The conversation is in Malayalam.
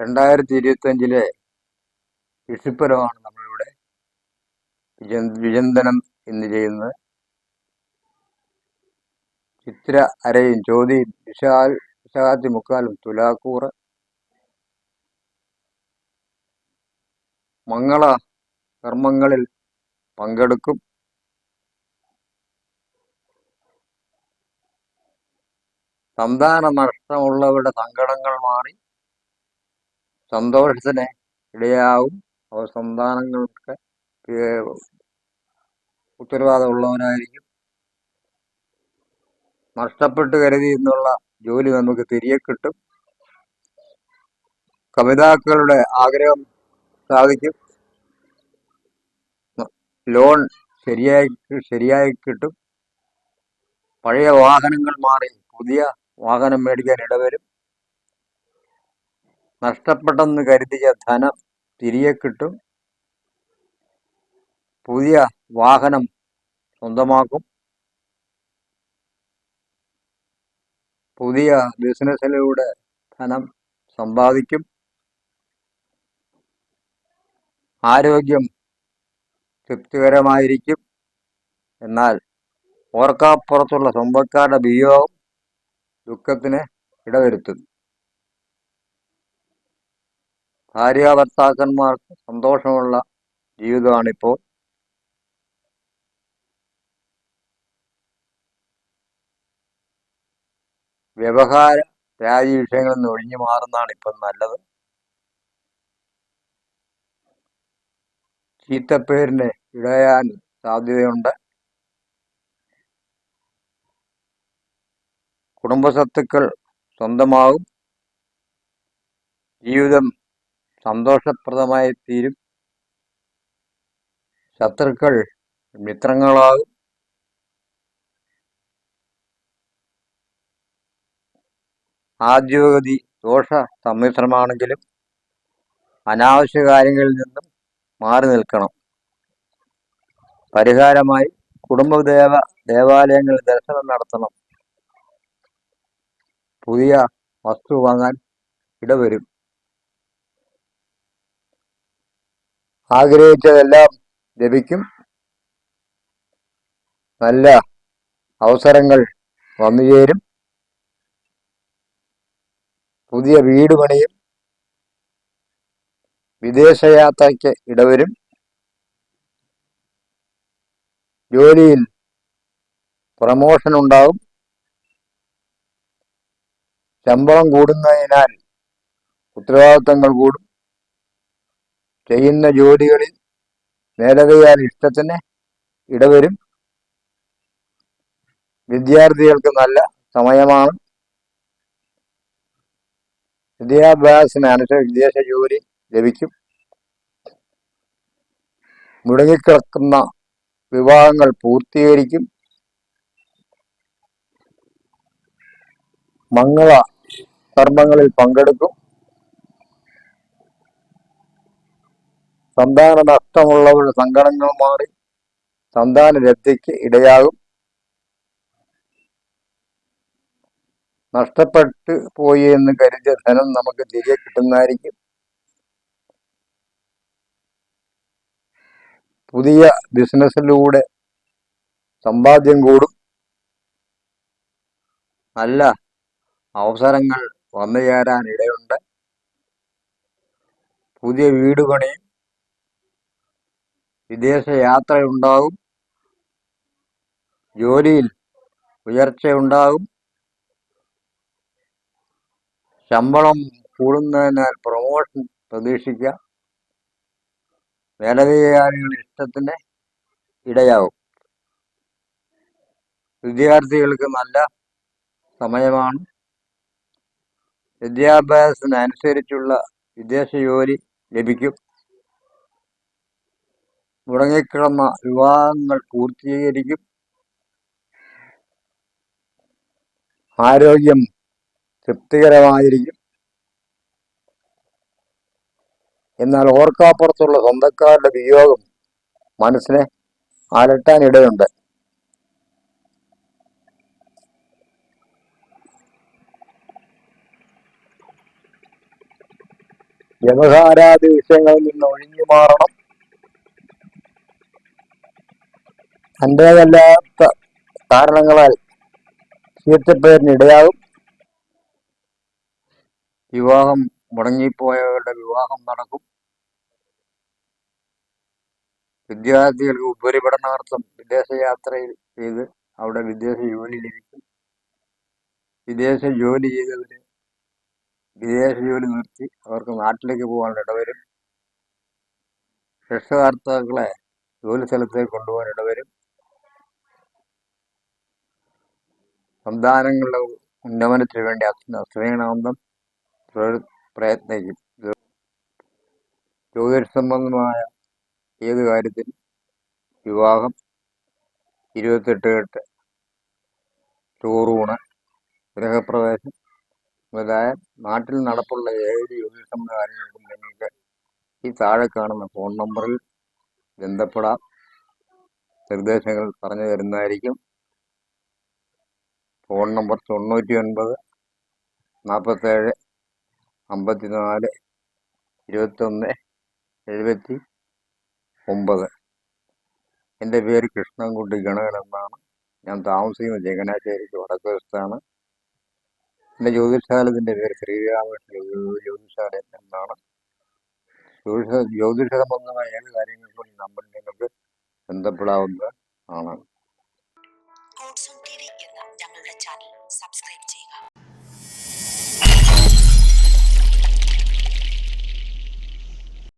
രണ്ടായിരത്തി ഇരുപത്തഞ്ചിലെ വിഷുപ്പരമാണ് നമ്മളിവിടെ വിചന്തനം ഇന്ന് ചെയ്യുന്നത്. ചിത്ര അരയും ചോതിയും വിശാൽ വിശാഖത്തി മുക്കാലും തുലാക്കൂറ് മംഗള കർമ്മങ്ങളിൽ പങ്കെടുക്കും. സന്താന നഷ്ടമുള്ളവരുടെ സങ്കടങ്ങൾ മാറി. സന്തോഷത്തിന് ഇടയാവും. അവർ സന്താനങ്ങൾക്ക് ഏർ ഉത്തരവാദമുള്ളവരായിരിക്കും നഷ്ടപ്പെട്ട് കരുതി എന്നുള്ള ജോലി നമുക്ക് തിരികെ കിട്ടും. കവിതാക്കളുടെ ആഗ്രഹം സാധിക്കും. ലോൺ ശരിയായി ശരിയായി കിട്ടും. പഴയ വാഹനങ്ങൾ മാറി പുതിയ വാഹനം മേടിക്കാൻ ഇടവരും. നഷ്ടപ്പെട്ടെന്ന് കരുതിയ ധനം തിരികെ കിട്ടും. പുതിയ വാഹനം സ്വന്തമാക്കും. പുതിയ ബിസിനസ്സിലൂടെ ധനം സമ്പാദിക്കും. ആരോഗ്യം തൃപ്തികരമായിരിക്കും. എന്നാൽ ഓർക്കാപ്പുറത്തുള്ള സ്വന്തക്കാരുടെ വിയോഗം ദുഃഖത്തിന് ഇടവരുത്തും ഭാര്യാഭർത്താക്കന്മാർക്ക് സന്തോഷമുള്ള ജീവിതമാണിപ്പോൾ. വ്യവഹാര രാജി വിഷയങ്ങളിൽ നിന്ന് ഒഴിഞ്ഞു മാറുന്നതാണ് ഇപ്പം നല്ലത്. ചീത്തപ്പേരിന് ഇടയാൻ സാധ്യതയുണ്ട്. കുടുംബസത്തുക്കൾ സ്വന്തമാവും ജീവിതം സന്തോഷപ്രദമായി തീരും. ശത്രുക്കൾ മിത്രങ്ങളാകും. ആദ്യോഗതി ദോഷ സമ്മിശ്രമാണെങ്കിലും അനാവശ്യ കാര്യങ്ങളിൽ നിന്നും മാറി നിൽക്കണം. പരിഹാരമായി കുടുംബദേവ ദേവാലയങ്ങളിൽ ദർശനം നടത്തണം. പുതിയ വസ്തു വാങ്ങാൻ ഇടവരും. ആഗ്രഹിച്ചതെല്ലാം ലഭിക്കും. നല്ല അവസരങ്ങൾ വന്നു ചേരും. പുതിയ വീട് പണിയും. വിദേശയാത്രയ്ക്ക് ഇടവരും. ജോലിയിൽ പ്രമോഷൻ ഉണ്ടാവും. ശമ്പളം കൂടുന്നതിനാൽ ഉത്തരവാദിത്തങ്ങൾ കൂടും. ചെയ്യുന്ന ജോലികളിൽ മേലധികാരി ഇഷ്ടത്തിന് ഇടവരും. വിദ്യാർത്ഥികൾക്ക് നല്ല സമയമാണ്. വിദ്യാഭ്യാസത്തിന് അനുസരിച്ച് വിദേശ ജോലി ലഭിക്കും. മുടങ്ങിക്കിടക്കുന്ന വിവാഹങ്ങൾ പൂർത്തീകരിക്കും. മംഗള കർമ്മങ്ങളിൽ പങ്കെടുക്കും. സന്താന നഷ്ടമുള്ളവരുടെ സങ്കടങ്ങൾ മാറി സന്താന ലബ്ധിക്ക് ഇടയാകും. നഷ്ടപ്പെട്ട് പോയി എന്ന് കരുതിയ ധനം നമുക്ക് തിരികെ കിട്ടുന്നതായിരിക്കും. പുതിയ ബിസിനസ്സിലൂടെ സമ്പാദ്യം കൂടും. നല്ല അവസരങ്ങൾ വന്നു ചേരാൻ ഇടയുണ്ട്. പുതിയ വീട് പണിയും വിദേശ യാത്രയുണ്ടാകും ജോലിയിൽ ഉയർച്ചയുണ്ടാകും ശമ്പളം കൂടുന്നതിനാൽ പ്രൊമോഷൻ പ്രതീക്ഷിക്കാം മേലധികാരികളുടെ ഇഷ്ടത്തിന് ഇടയാവും. വിദ്യാർത്ഥികൾക്ക് നല്ല സമയമാണ്. വിദ്യാഭ്യാസത്തിനനുസരിച്ചുള്ള വിദേശ ജോലി ലഭിക്കും. മുടങ്ങിക്കിടന്ന വിവാഹങ്ങൾ പൂർത്തീകരിക്കും. ആരോഗ്യം തൃപ്തികരമായിരിക്കും. എന്നാൽ ഓർക്കാപ്പുറത്തുള്ള സ്വന്തക്കാരുടെ വിയോഗം മനസ്സിനെ അലട്ടാൻ ഇടയുണ്ട്. വ്യവഹാരാദി വിഷയങ്ങളിൽ നിന്ന് ഒഴിഞ്ഞു മാറണം തന്റേതല്ലാത്ത കാരണങ്ങളാൽ ചീത്തപ്പേരിനിടയാകും വിവാഹം മുടങ്ങിപ്പോയവരുടെ വിവാഹം നടക്കും. വിദ്യാർത്ഥികൾക്ക് ഉപരിപഠനാർത്ഥം വിദേശയാത്രയിൽ ചെയ്ത് അവിടെ വിദേശ ജോലി ലഭിക്കും. വിദേശ ജോലി ചെയ്തവര് വിദേശ ജോലി നിർത്തി അവർക്ക് നാട്ടിലേക്ക് പോകാൻ ഇടവരും. രക്ഷകർത്താക്കളെ ജോലി സ്ഥലത്തേക്ക് കൊണ്ടുപോകാൻ ഇടവരും. സന്താനങ്ങളുടെ ഉന്നമനത്തിന് വേണ്ടി അശ്രയണാന്തം പ്രയത്നിക്കും. ജ്യോതിഷ സംബന്ധമായ ഏത് കാര്യത്തിൽ വിവാഹം ഇരുപത്തെട്ട് കെട്ട് ചോറൂണ് ഗൃഹപ്രവേശം മുതലായ നാട്ടിൽ നടപ്പുള്ള ഏത് ജ്യോതിഷ കാര്യങ്ങൾക്കും നിങ്ങൾക്ക് ഈ താഴെ കാണുന്ന ഫോൺ നമ്പറിൽ ബന്ധപ്പെടാം. നിർദ്ദേശങ്ങൾ പറഞ്ഞു തരുന്നതായിരിക്കും. നമ്പർ തൊണ്ണൂറ്റി ഒൻപത് നാൽപ്പത്തേഴ് അമ്പത്തിനാല് ഇരുപത്തൊന്ന് എഴുപത്തി ഒമ്പത്. എന്റെ പേര് കൃഷ്ണൻകുട്ടി ഗണകൻ എന്നാണ്. ഞാൻ താമസിക്കുന്നത് ചങ്ങനാശ്ശേരിക്ക് വടക്ക് വശത്താണ് എന്റെ ജ്യോതിഷാലയത്തിന്റെ പേര് ശ്രീരാമകൃഷ്ണ ജ്യോതിഷാലയം എന്നാണ്. ജ്യോതിഷ ജ്യോതിഷ സംബന്ധമായ ഏത് കാര്യങ്ങൾക്കും നമ്പർ നിങ്ങൾക്ക് ബന്ധപ്പെടാവുന്നത്.